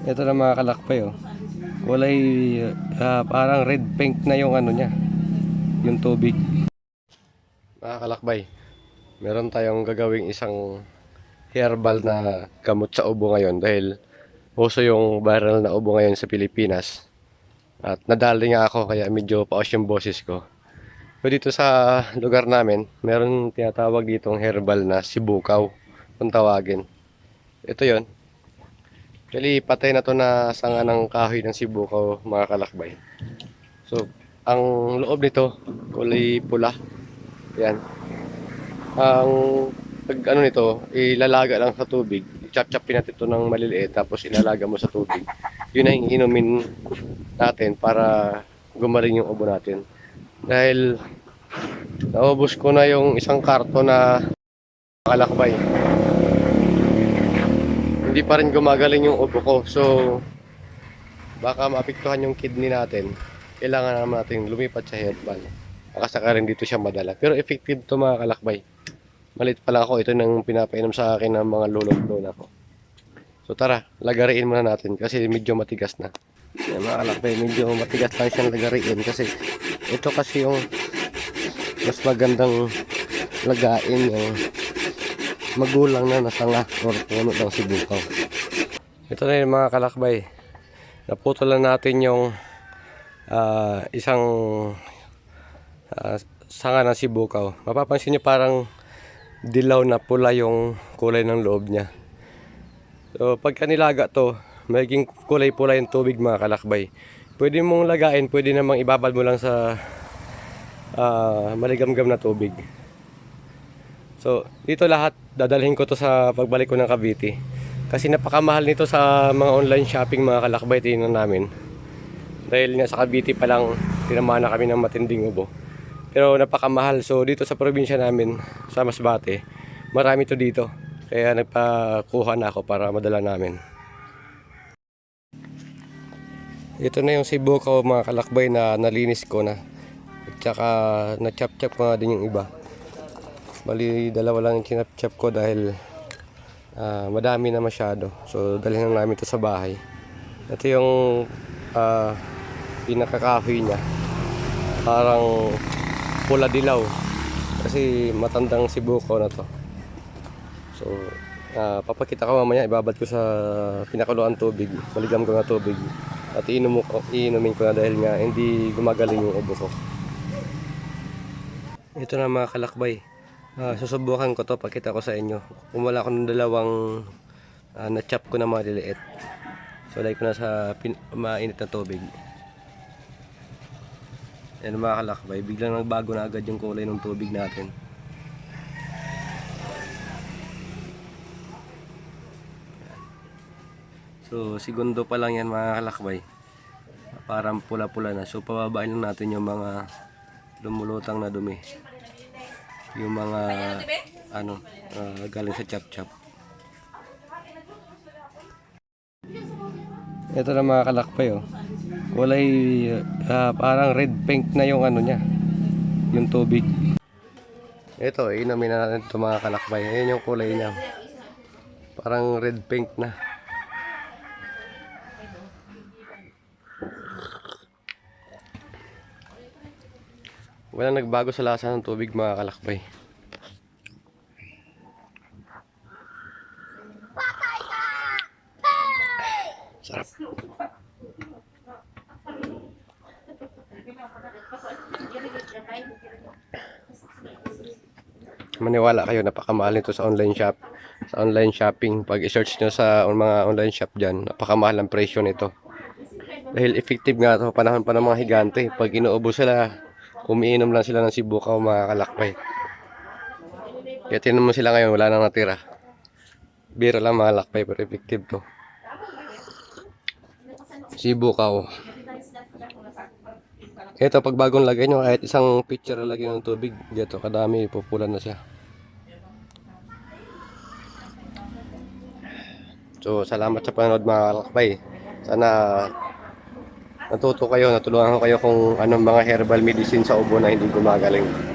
Ito na mga kalakpay oh. Kulay ah, parang red pink na yung ano niya. Yung tubig. Mga kalakbay, meron tayong gagawing isang herbal na gamot sa ubo ngayon dahil uso yung viral na ubo ngayon sa Pilipinas. At nadali nga ako kaya medyo paos yung boses ko. So dito sa lugar namin, meron tinatawag ditong herbal na sibukaw kung tawagin. Ito yon. Actually, patay na to na sanga ng kahoy ng sibukaw mga kalakbay. So, ang loob nito, kulay pula. Yan. Ang pag ano nito, ilalaga lang sa tubig. I-chop-chopin natin ito ng maliliit tapos ilalaga mo sa tubig. Yun ang inumin natin para gumaling yung ubo natin. Dahil naubos ko na yung isang karto na kalakbay. Hindi pa rin gumagaling yung ubo ko. So, baka maapektuhan yung kidney natin. Kailangan naman natin lumipat sa herbal. Baka saka rin dito siya madala. Pero effective to mga kalakbay. Malit pa lang ako. Ito nang pinapainom sa akin ng mga lulong lola ko. So tara, lagariin muna natin kasi medyo matigas na. Yan mga kalakbay, medyo matigas lang siyang lagariin kasi ito kasi yung mas magandang lagain yung magulang na nasanga or puno ng sibukaw. Ito na yung mga kalakbay. Naputulan natin yung ah, isang ah, sanga ng sibukaw. Mapapansin nyo parang dilaw na pula yung kulay ng loob niya. So, pagka nilaga to, magiging kulay pula yung tubig mga kalakbay. Pwede mong lagain, pwede namang ibabad mo lang sa ah, maligamgam na tubig. So, dito lahat, dadalhin ko to sa pagbalik ko ng Cavite. Kasi napakamahal nito sa mga online shopping mga kalakbay, tingnan namin. Dahil nga sa Cavite pa lang, tinamaan na kami ng matinding ubo. Pero napakamahal. So, dito sa probinsya namin, sa Masbate, marami to dito. Kaya nagpakuha na ako para madala namin. Ito na yung sibo ko mga kalakbay na nalinis ko na. At saka na-chop-chop ko din yung iba. Bali, dalawa lang yung chinap-chop ko dahil ah, madami na masyado. So, dalhin na namin ito sa bahay. Ito yung ah, pinakakahoy niya. Parang pula dilaw. Kasi matandang sibuko na to. So, ah, papakita ko mamaya, ibabad ko sa pinakuluan tubig. Maligam ko na tubig. At iinom ko, iinumin ko na dahil nga hindi gumagaling yung ubo ko. Ito na mga kalakbay. Ah, susubukan ko to, pakita ko sa inyo. Kumuha ko ng dalawang ah, na-chop ko na mga liliit. So, like ko na sa mainit na tubig. Yan mga kalakbay, biglang nagbago na agad yung kulay ng tubig natin. So, segundo pa lang yan mga kalakbay. Parang pula-pula na. So, pababain lang natin yung mga lumulutang na dumi. Yung mga ano, ah, galing sa chop-chop. Ito na mga kalakpay oh. Kulay ah, parang red pink na yung ano niya. Yung tubig. Ito, inumin na natin ito mga kalakbay. Ayan yung kulay niya. Parang red pink na. Walang nagbago sa lasa ng tubig mga kalakbay. Sarap. Maniwala kayo, napakamahal nito sa online shop. Sa online shopping, pag i-search nyo sa mga online shop dyan, napakamahal ang presyo nito. Dahil effective nga ito, panahon pa ng mga higante. Pag inuubo sila, umiinom lang sila ng sibukaw mga kalakbay. Kaya tinan mo sila ngayon, wala nang natira. Bira lang mga lakbay, pero effective to. Sibukaw. Ito, pag bagong lagay nyo, kahit isang pitcher na lagyan ng tubig, dito, kadami, pupulan na siya. So, salamat sa panonood mga kalakbay. Sana natuto kayo, natulungan ko kayo kung anong mga herbal medicine sa ubo na hindi gumagaling.